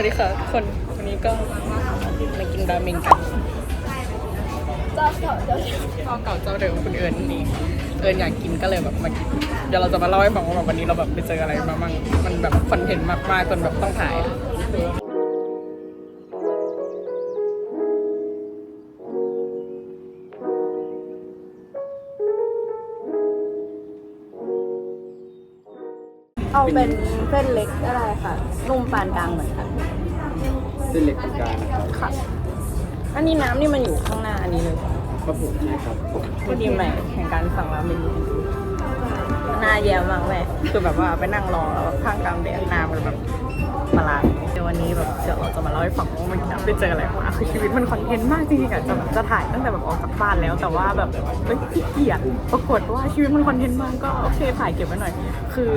วัสดีค่ะทุกคนวันนี้ก็มากินราเมงกันเจ้าเก่าเจ้าเดิมพ่อเก่าเจ้าเดิมคุณเอิญนี่เอิญอยากกินก็เลยแบบมากินเดี๋ยวเราจะมาเล่าให้ฟังว่าแบบวันนี้เราแบบไปเจออะไรมาบ้างมันแบบคอนเทนต์มากๆจนแบบต้องถ่ายเอาเป็น เส้นเล็กก็ได้ค่ะ นุ่มปานกลางเหมือนกัน เส้นเล็กกลางนะครับค่ะ อันนี้น้ำนี่มันอยู่ข้างหน้าอันนี้เลยข้าวผงใช่ครับก็ดีใหม่แห่งการสั่งราเมงหน้าแย่มากแม่คือแบบว่าไปนั่งรอแล้วแบบข้างกลางแดดหน้ามันแบบประหลาดเดี๋ย วันนี้แบบเดี๋ยวเราจะมาเล่าให้ฟังว่ามันไปเจออะไรมาคือชีวิตมันคอนเทนต์มากจริงๆอะจะแบบจะถ่ายตั้งแต่แบบออกจากบ้านแล้วแต่ว่าแบบเอ้ยขี้เกียจปรากฏว่าชีวิตมันคอนเทนต์มากก็โอเคถ่ายเก็บไว้หน่อย คือ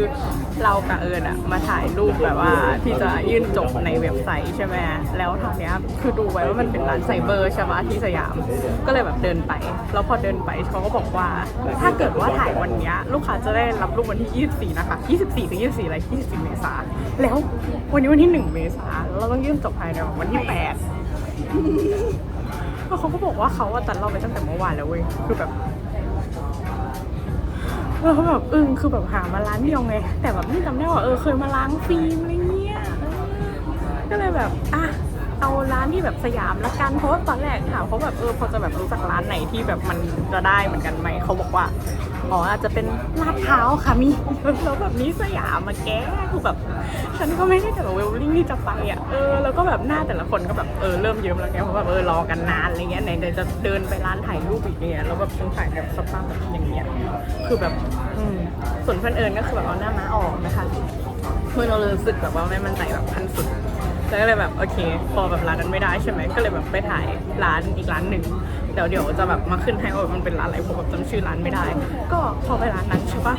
เรากับเอิญอะมาถ่ายรูปแบบว่าที่จะยื่นจบในเว็บไซต์ใช่ไหมแล้วทางเนี้ยคือดูไว้ว่ามันเป็นร้านไซเบอร์ใช่ปะที่สยาม ก็เลยแบบเดินไปแล้วพอเดินไปเขาก็บอกว่า ถ้าเกิดว่าถ่ายวันเนี้ยลูกค้าจะได้รับรูปวันที่ 24 นะคะ 24ถึง24อะไร24 เมษาแล้ววันนี้วันที่ 1 เมษาเราต้องยื่นจบภายในวันที่8แล้วเขาก็บอกว่าเขาอะตัดเราไปตั้งแต่เมื่อวานแล้วเว้ยคือแบบเราแบบอึ้งคือแบบหามาร้านเดียวไง แต่แบบนี่จำได้ว่าเออเคยมาล้างฟิล์มอะไรเงี้ยก็เลยแบบอะ เอาร้านที่แบบสยามละกันเพราะว่าตอนแรกถามเขาแบบเออพอจะแบบรู้จักร้านไหนที่แบบมันจะได้เหมือนกันไหมเขาบอกว่าอ๋ออาจจะเป็นลาดเท้าค่ะมีแล้วแบบนี้สยามมาแกคือแบบ ฉันก็ไม่ได้แต่แบบเวลลิ่งที่จะไปอะเออแล้วก็แบบหน้าแต่ละคนก็แบบเออเริ่มเยิ้มแล้วไงเพราะแบบเออรอกันนานอะไรเงี้ยไหนจะเดินไปร้านถ่ายรูปอีกเนี่ยแล้วแบบต้องถ่ายแบบสภาพแบบอย่างเงี้ยคือแบบอืมส่วนเพื่อนเอิญก็คือแบบเอาหน้าม้าออกนะคะเพื่อนเราเลยรู้สึกแบบว่าไม่มั่นใจแบบขั้นสุด แล้วก็เลยแบบโอเค พอแบบร้านนั้นไม่ได้ใช่ไหมก็เลยแบบไปถ่ายร้านอีกร้านหนึ่งเดี๋ยวเดี๋ยวจะแบบมาขึ้นให้ว่ามันเป็นร้านอะไรผมแบบจำชื่อร้านไม่ได้ ก็พอไปร้านนั้นใช่ปะ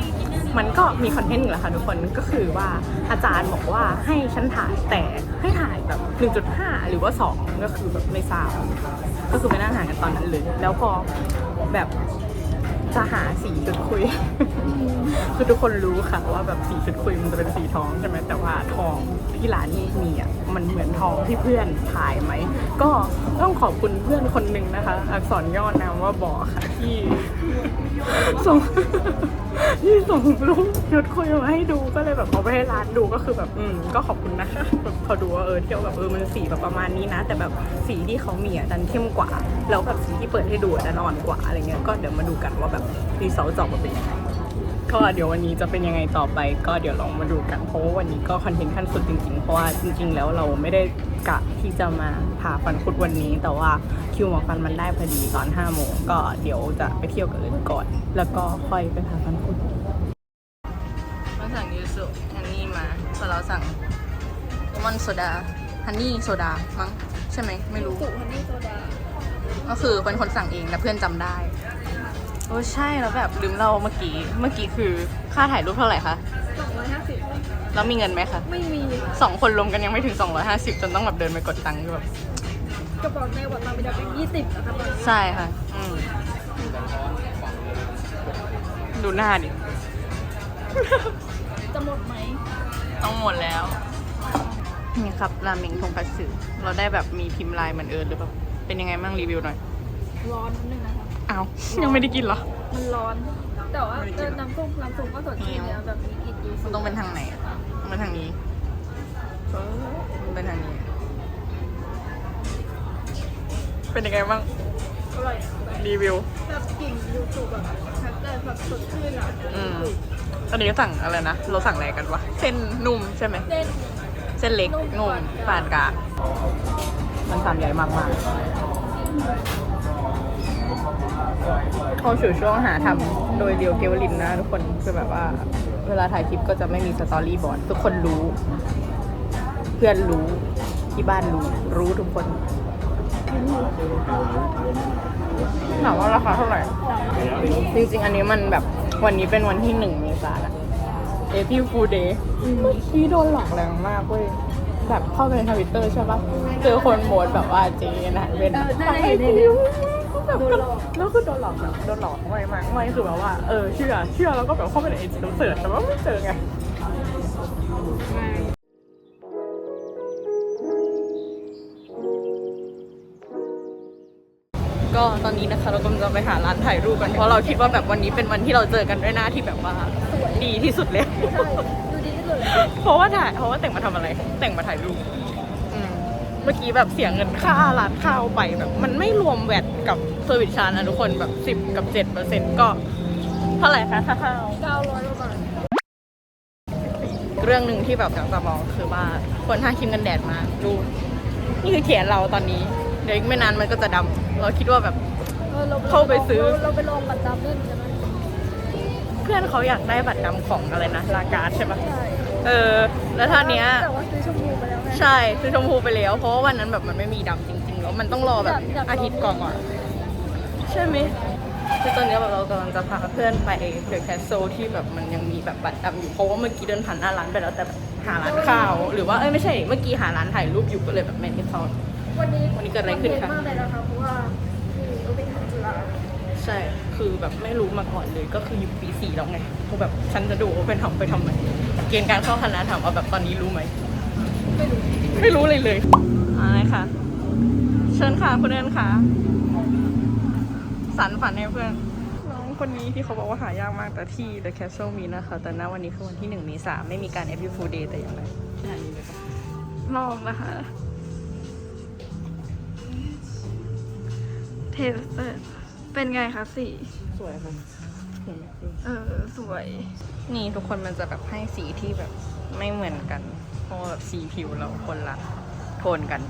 มันก็มีคอนเทนต์อีกแล้วค่ะทุกคนก็คือว่าอาจารย์บอกว่าให้ฉันถ่ายแต่ให้ถ่ายแบบ 1.5 หรือว่า 2 ก็คือแบบไม่ทราบก็คือไปนั่งหากันตอนนั้นเลย แล้วพอแบบจะหาสีจุดคุย คือทุกคนรู้ค่ะว่าแบบสีชุดคุยมันจะเป็นสีทองใช่ไหมแต่ว่าทองที่ร้านนี้มีอะ มันเหมือนทองที่เพื่อนถ่ายไหม ก็ต้องขอบคุณเพื่อนคนหนึ่งนะคะ อักษรย่อนามว่าบอค่ะที่ส่งที่ส่งรูปชุดคุยมาให้ดูก็เลยแบบเอาไปให้ร้านดูก็คือแบบอืมก็ขอบคุณนะคะแบบพอดูว่าเออเที่ยวแบบเออมันสีแบบประมาณนี้นะ แต่แบบสีที่เขามีอะดันเข้มกว่า แล้วแบบสีที่เปิดให้ดูอะดันอ่อนกว่าอะไรเงี้ยก็เดี๋ยวมาดูกันว่าแบบรีเซลจออกมาเป็นยังไง ก็เดี๋ยววันนี้จะเป็นยังไงต่อไป ก็เดี๋ยวลองมาดูกันเพราะว่าวันนี้ก็คอนเทนต์ขั้นสุดจริงๆ เพราะว่าจริง ๆ แล้วเราไม่ได้กะที่จะมาผ่าฟันคุดวันนี้ แต่ว่าคิวหมอฟันมันได้พอดีตอน5โมงก็เดี๋ยวจะไปเที่ยวกับอื่นก่อน แล้วก็ค่อยไปผ่าฟันคุดเราสั่งยูสุฮันนี่มาส่วนเราสั่งเลมอนโซดาฮันนี่โซดามั้งใช่ไหมไม่รู้ สุฮันนี่โซดา ก็คือเป็นคนสั่งเองแต่เพื่อนจำได้ โอ้ใช่แล้วแบบลืมเล่าเมื่อกี้เมื่อกี้คือค่าถ่ายรูปเท่าไหร่คะสองร้อยห้าสิบแล้วมีเงินไหมคะไม่มีค่ะสองคนรวมกันยังไม่ถึง 250 จนต้องแบบเดินไปกดตังค์คือแบบกระเป๋าในวัดมาเป็นแบบยี่สิบนะคะตอนนี้ใช่ค่ะอืมดูหน้าดิจะหมดไหมต้องหมดแล้วนี่ครับราเมงทงคัตสึเราได้แบบมีพิมพ์ลายเหมือนเอิร์ธหรือเปล่าเป็นยังไงบ้างรีวิวหน่อยร้อนนิดนึงนะคะ อ้าว ยังไม่ได้กินเหรอ มันร้อน แต่ว่าเออน้ำส้มน้ำส้มก็สดชื่นเนี่ยแบบมีกลิ่นยูมัสุนต้องเป็นทางไหนอะมันทางนี้เออมันเป็นทางนี้ เป็นยังไงบ้าง อร่อยรีวิว แบบกลิ่นยูสุแบบชัดแต่แบบสดชื่นอะอืมอันนี้สั่งอะไรนะ เราสั่งอะไรกันวะ เส้นนุ่มใช่ไหม เส้นเส้นเล็กนุ่นุ่มมปานกลางมันสามใหญ่มากม เข้าสู่ช่วงหาทำโดยเดียวเกวลินนะทุกคนคือแบบว่า เวลาถ่ายคลิปก็จะไม่มีสตอรี่บอร์ดทุกคนรู้ เพื่อนรู้ที่บ้านรู้รู้ทุกคนถามว่าราคาเท่าไหร่ จริง ๆ อันนี้มันแบบวันนี้เป็นวันที่หนึ่งเมษายนอะเอพิวฟูเดย์เมื่อกี้โดนหลอกแรงมากเว้ยแบบเข้าไปในทวิตเตอร์ใช่ปะเจอคนโหมดแบบว่าเจนะเป็นเออนั่นแหละไอ้เห็นพิวโดนหลอก แล้วคือโดนหลอกแบบโดนหลอกไม่มากไม่คือแบบว่าเออเชื่อเชื่อแล้วก็แบบเข้าไปในเอ็นเสิร์ชแต่ว่าไม่เจอไงก็ตอนนี้นะคะเรากำลังจะไปหาร้านถ่ายรูปกันเพราะเราคิดว่าแบบวันนี้เป็นวันที่เราเจอกันด้วยหน้าที่แบบว่าดีที่สุดเล้วเพราะว่าถ่ายเพราะว่าแต่งมาทำอะไร แต่งมาถ่ายรูปเมื่อกี้แบบเสียเงินค่าร้านข้าวไปแบบ มันไม่รวมแวดกับ เซอร์วิสชาร์จนะทุกคนแบบสิบ10 กับเจ็ดเปอร์เซ็นต์ก็เท่าไหร่คะค่าข้าวเก้าร้อยกว่าบาทเรื่องหนึ่งที่แบบอยากจะบอกคือว่าควรทาครีมกันแดดมาดู นี่คือแขนเราตอนนี้ เดี๋ยวอีกไม่นานมันก็จะดำเราคิดว่าแบบเออเราเข้าไปซื้อเราเราไปลองบัตรดำเล่นกันนะเพื่อนเขาอยากได้บัตรดำของอะไรนะลาการ์ดใช่ปะใช่เออ แล้วท่าเนี้ย แต่ว่าซื้อชมพูไปแล้วไง ใช่ซื้อชมพูไปแล้ว เพราะว่าวันนั้นแบบมันไม่มีดำจริงๆ แล้วมันต้องรอแบบอยากอยากลองอาทิตย์ก่อนก่อน ใช่ไหมคือตอนนี้แบบเรากำลังจะพาเพื่อนไปเดอะแคสโซที่แบบมันยังมีแบบบัตรดำอยู่เพราะว่าเมื่อกี้เดินผ่านหน้าร้านไปแล้วแต่แบบหาร้านข้าว หรือว่าเอ้ยไม่ใช่เมื่อกี้หาร้านถ่ายรูปอยู่ก็เลยแบบไม่ได้เข้า วันนี้วันนี้เกิดอะไรขึ้นคะเมากเลยนะคะเพราะว่านี่ก็เป็นจุฬาใช่คือแบบไม่รู้มาก่อนเลยก็คืออยู่ปีสี่แล้วไงคือแบบฉันจะดูว่าเป็นทำไปทำไมเกณฑ์การเข้าคณะถามว่าแบบตอนนี้รู้ไหมไม่รู้ไม่รู้เลยเลยอะไรค่ะ เชิญค่ะคุณเอิญค่ะ สันฝันให้เพื่อน น้องคนนี้ที่เขาบอกว่าหายากมากแต่ที่ The Castle มีนะคะ แต่ณวันนี้คือวันที่หนึ่งเมษาไม่มีการ April Fool Day แต่อย่างไรที่ไหนมีไหมคะลองนะคะเทสเตอร์เป็นไงคะสีสวยค่ะสวยไหมจริงเออ สวย นี่ทุกคนมันจะแบบให้สีที่แบบไม่เหมือนกัน เพราะว่าแบบสีผิวเราคนละโทนกัน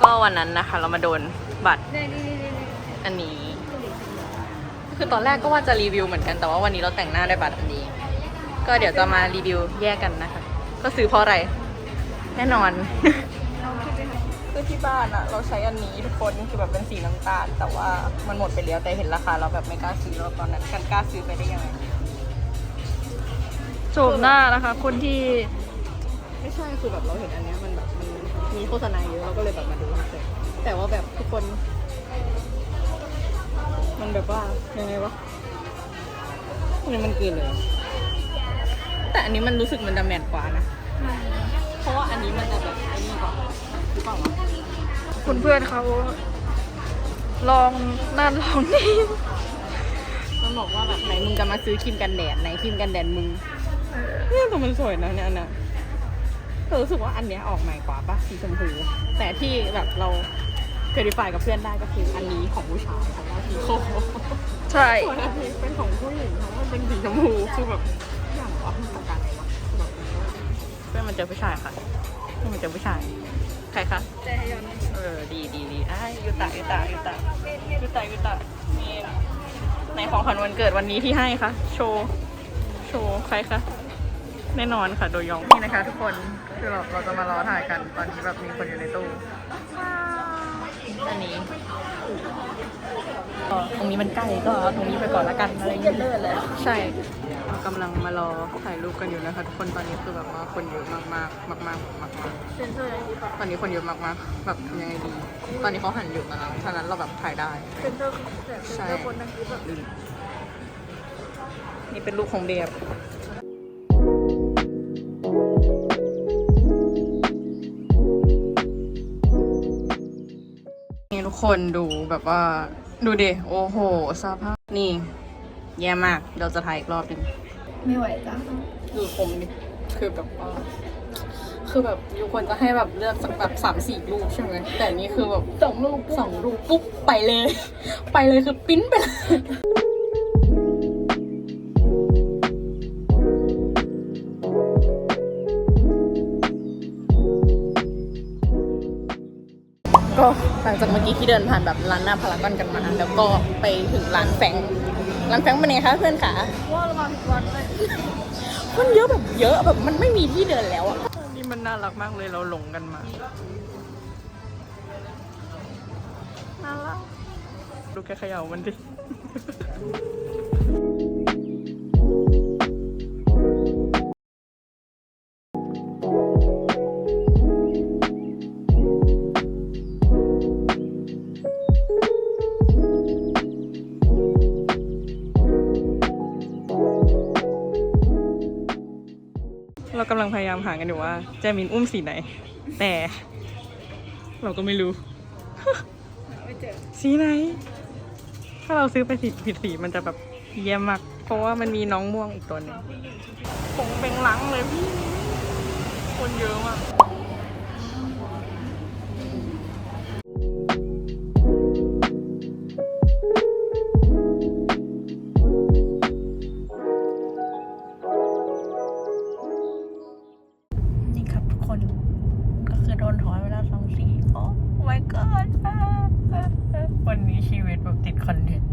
ก็วันนั้นนะคะ เรามาโดนบัตรนี่นี่นี่นี่อันนี้ คือตอนแรกก็ว่าจะรีวิวเหมือนกันแต่ว่าวันนี้เราแต่งหน้าได้บัตรอันนี้ ก็เดี๋ยวจะมารีวิวแยกกันนะคะ ก็ซื้อเพราะอะไร แน่นอนคือที่บ้านอะเราใช้อันนี้ทุกคนคือแบบเป็นสีน้ำตาล แต่ว่ามันหมดไปแล้วแต่เห็นราคาเราแบบไม่กล้าซื้อแล้วตอนนั้นกันกล้าซื้อไปได้ยังไงโฉมหน้านะคะ คนที่ไม่ใช่คือแบบเราเห็นอันเนี้ย มันแบบมันมีโฆษณาเยอะเราก็เลยแบบมาดูเฉยๆแต่ว่าแบบทุกคน มันแบบว่ายังไงวะอันนี้มันกลืนเลยแต่อันนี้มันรู้สึกมันจะแมทกว่านะ เพราะว่าอันนี้มันจะแบบไอ้นี่กว่าหรือเปล่าวะคุณเพื่อนเขาลองนั่นลองนี่มันบอกว่าแบบไหนมึงจะมาซื้อครีมกันแดดไหนครีมกันแดดมึงเนี่ยแต่มันสวยนะเนี่ยอันน่ะ แต่รู้สึกว่าอันเนี้ยออกใหม่กว่าปะสีชมพูแต่ที่แบบเราเคยดีไฟกับเพื่อนได้ก็คืออันนี้ของผู้ชายของเราสีโคใช่ ส่วนอันนี้เป็นของผู้หญิงเพราะมันเป็นสีชมพูคือแบบอย่างวะมันต่างกันอะไรวะคือแบบเพื่อนมันเจอผู้ชายค่ะเพื่อนมันเจอผู้ชาย ใครคะใจยอนเออดีดีดีอะยูตะยูตะยูตะยูตะยูตะมีในของขวัญวันเกิดวันนี้ที่ให้คะโชว์โชว์ใครคะ แน่นอนค่ะโดยยองนี่นะคะ ทุกคนคือเราเราจะมารอถ่ายกันตอนนี้แบบมีคนอยู่ในตู้อันนี้ก็ตรงนี้มันใกล้ก็เอาตรงนี้ไปก่อนละกันอะไรอย่างเงี้ยเลิศเลยใช่กำลังมารอถ่ายรูปกันอยู่นะคะทุกคนตอนนี้คือแบบว่าคนเยอะมากมากมากมากมากมากเซนเซอร์อะไรดีป่ะตอนนี้คนเยอะมากๆแบบทำยังไงดี ตอนนี้เขาหันอยู่กับเราฉะนั้นเราแบบถ่ายได้เซนเซอร์แต่เซนเซอร์คนนั่งคิดแบบนี่เป็นลูกของเบียบ คนดูแบบว่า ดูดิโอ้โหสภาพนี่ แย่มาก เราจะถ่ายอีกรอบหนึงไม่ไหวจ้ะดูคมดิคือแบบว่าคือแบบยูควรจะให้แบบเลือกสักแบบสามสี่รูปใช่ไหมแต่อันนี่คือแบบสองรูปสองรูปปุ๊บไปเลย ไปเลยคือปิ้นไปเลยก็ หลังจากเมื่อกี้ที่เดินผ่านแบบร้านหน้าพารากอนกันมา แล้วก็ไปถึงร้านแฟงร้านแฟงเป็นไงคะเพื่อนขาว่ารามาผิดวันเลยคนเยอะแบบเยอะแบบมันไม่มีที่เดินแล้วอะนี่มันน่ารักมากเลยเราหลงกันมาน่ารักดูแกเขย่ามันดิายามหากันอยู่ว่าแจมินอุ้มสีไหน แต่ เราก็ไม่รู้เจอสีไหน ถ้าเราซื้อไปสีผิดสีมันจะแบบเยี่ยมมาก เพราะว่ามันมีน้องม่วงอีกตัวหนึงผงเป็นหลังเลยพี่ คนเยอะมาก กคนก็คือโดนถอนเวลาสองสี่โอ้ my god วันนี้ชีวิตแบบติดคอนเทนต์